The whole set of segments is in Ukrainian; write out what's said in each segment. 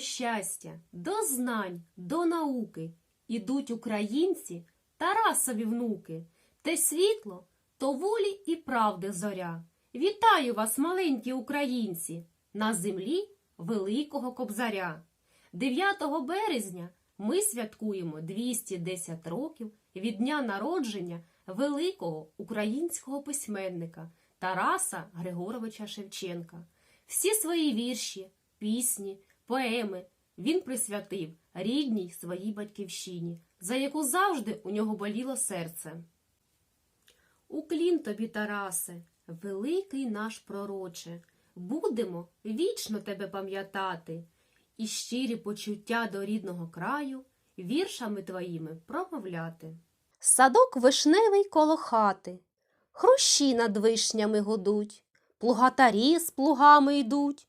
щастя, до знань, до науки ідуть українці Тарасові внуки, те світло, то волі і правди зоря. Вітаю вас, маленькі українці, на землі Великого Кобзаря. 9 березня ми святкуємо 210 років від дня народження великого українського письменника Тараса Григоровича Шевченка. Всі свої вірші, пісні, поеми він присвятив рідній своїй батьківщині, за яку завжди у нього боліло серце. Уклін тобі, Тарасе, великий наш пророче, будемо вічно тебе пам'ятати, і щирі почуття до рідного краю віршами твоїми промовляти. Садок вишневий коло хати, хрущі над вишнями гудуть, плугатарі з плугами йдуть,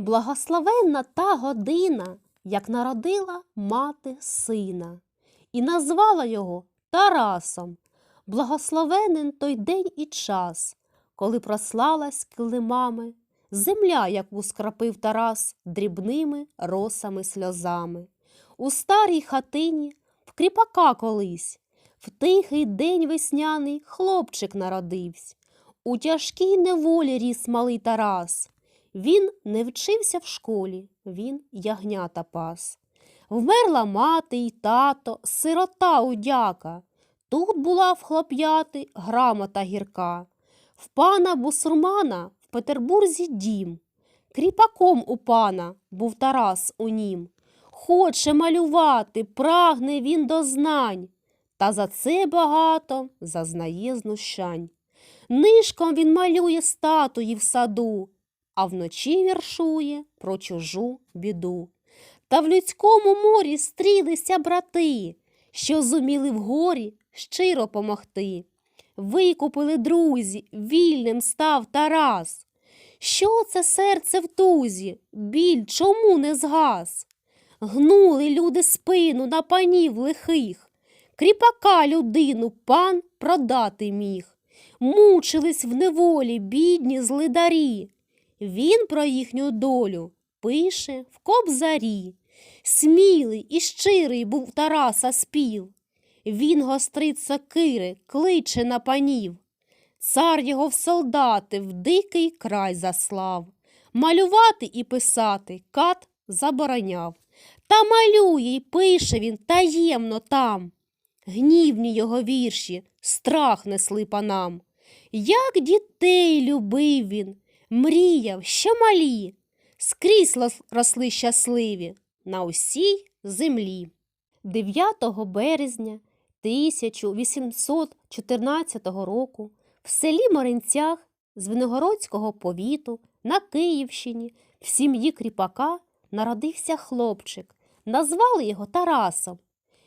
Благословенна та година, як народила мати сина, і назвала його Тарасом. Благословенен той день і час, коли прослалась килимами земля, яку скрапив Тарас дрібними росами сльозами. У старій хатині в кріпака колись, в тихий день весняний хлопчик народився. У тяжкій неволі ріс малий Тарас. Він не вчився в школі, він ягнята пас. Вмерла мати й тато, сирота удяка. Тут була в хлоп'яти грамота гірка. В пана бусурмана в Петербурзі дім. Кріпаком у пана був Тарас у нім. Хоче малювати, прагне він до знань, та за це багато зазнає знущань. Нишком він малює статуї в саду, а вночі віршує про чужу біду. Та в людському морі стрілися брати, що зуміли вгорі щиро помогти. Викупили друзі, вільним став Тарас. Що це серце в тузі? Біль чому не згас? Гнули люди спину на панів лихих, кріпака людину пан продати міг. Мучились в неволі бідні злидарі. Він про їхню долю пише в кобзарі. Смілий і щирий був Тараса спів. Він гострить сокири, кличе на панів. Цар його в солдати в дикий край заслав. Малювати і писати кат забороняв. Та малює й пише він таємно там. Гнівні його вірші, страх несли панам. Як дітей любив він, мріяв, що малі, скрізь росли щасливі на усій землі. 9 березня 1814 року в селі Моринцях Звенигородського повіту на Київщині в сім'ї кріпака народився хлопчик. Назвали його Тарасом.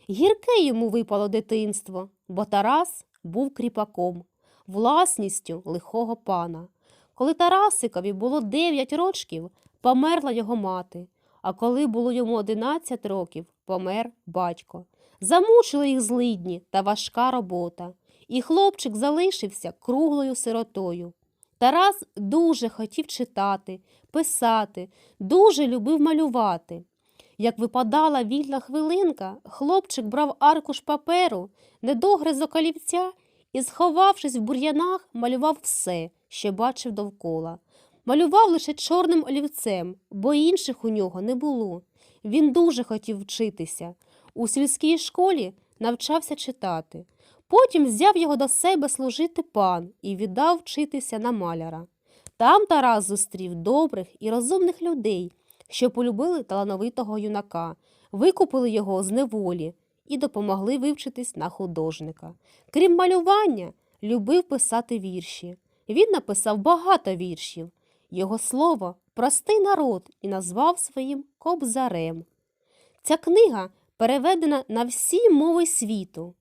Гірке йому випало дитинство, бо Тарас був кріпаком, власністю лихого пана. Коли Тарасикові було 9 років, померла його мати, а коли було йому 11 років, помер батько. Замучили їх злидні та важка робота, і хлопчик залишився круглою сиротою. Тарас дуже хотів читати, писати, дуже любив малювати. Як випадала вільна хвилинка, хлопчик брав аркуш паперу, недогризок олівця і, сховавшись в бур'янах, малював все, що бачив довкола. Малював лише чорним олівцем, бо інших у нього не було. Він дуже хотів вчитися. У сільській школі навчався читати. Потім взяв його до себе служити пан і віддав вчитися на маляра. Там Тарас зустрів добрих і розумних людей, що полюбили талановитого юнака, викупили його з неволі і допомогли вивчитись на художника. Крім малювання, любив писати вірші. Він написав багато віршів. Його слово простий народ і назвав своїм кобзарем. Ця книга переведена на всі мови світу.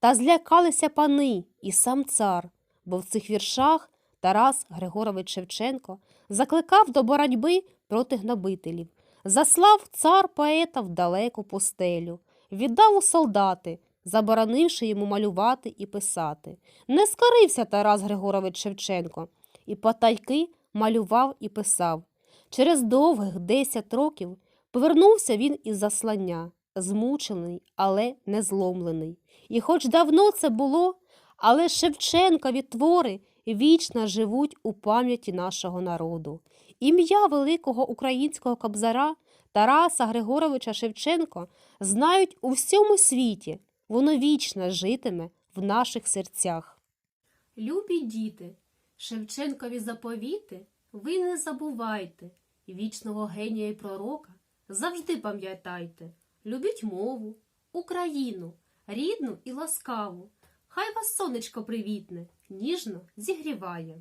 Та злякалися пани і сам цар, бо в цих віршах Тарас Григорович Шевченко закликав до боротьби проти гнобителів, заслав цар поета в далеку пустелю, віддав у солдати, заборонивши йому малювати і писати. Не скорився Тарас Григорович Шевченко і потайки малював і писав. Через довгих десять років повернувся він із заслання, змучений, але не зломлений. І хоч давно це було, але Шевченкові твори вічно живуть у пам'яті нашого народу. Ім'я великого українського кобзара Тараса Григоровича Шевченко знають у всьому світі. Воно вічно житиме в наших серцях. Любі діти, Шевченкові заповіти ви не забувайте, вічного генія і пророка завжди пам'ятайте. Любіть мову, Україну, рідну і ласкаву. Хай вас сонечко привітне, ніжно зігріває.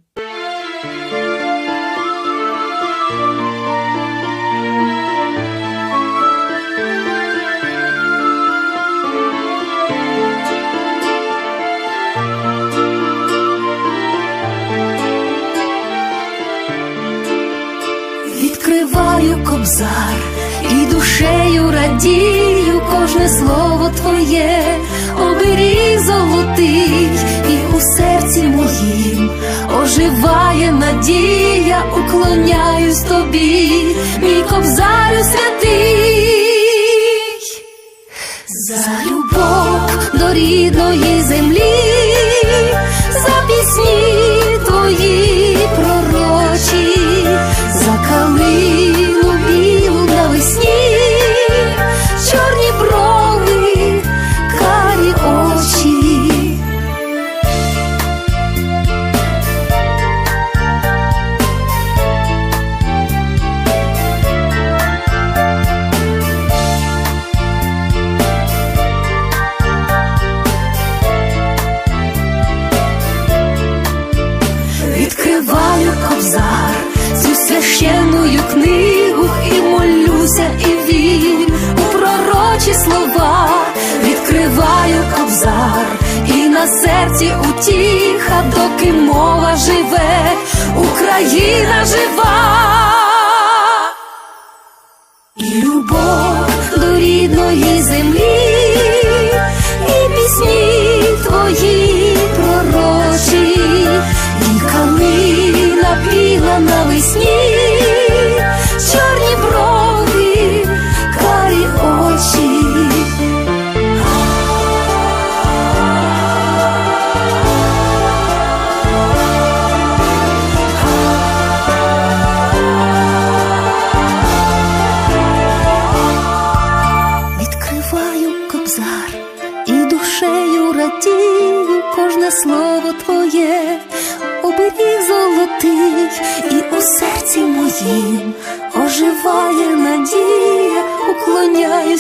Відкриваю кобзар і душею радію кожне слово твоє, оберіг золотий, серці моїм. Оживає надія, уклоняюсь тобі, мій кобзарю святий, серці утіха, доки мова живе, Україна жива. І любов до рідної землі,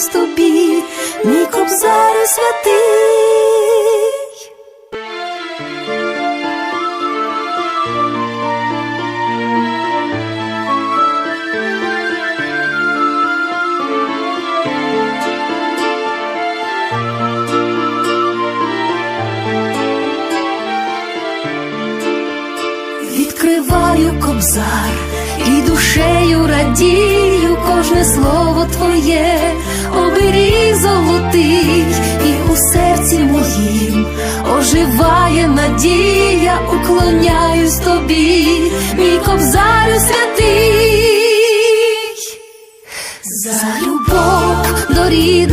уклоняюсь тобі, мій кобзарю святий. Відкриваю кобзар і душею радію кожне слово твоє, оберіг золотий, і у серці моїм оживає надія, уклоняюсь тобі, мій кобзарю святий. За любов до рідної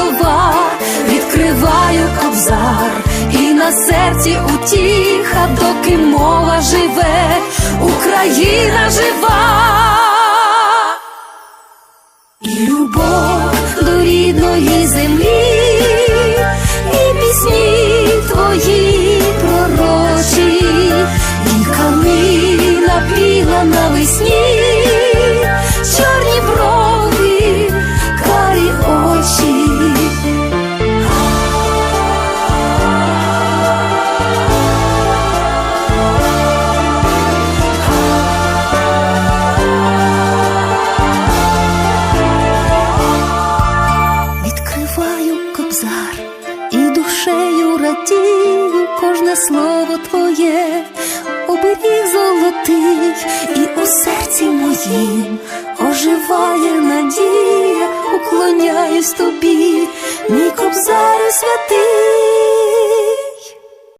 слова, відкриваю кобзар, і на серці утіха, доки мова живе, Україна жива і любов. Серці моїм оживає надія, уклоняюсь тобі, мій кобзарю святий.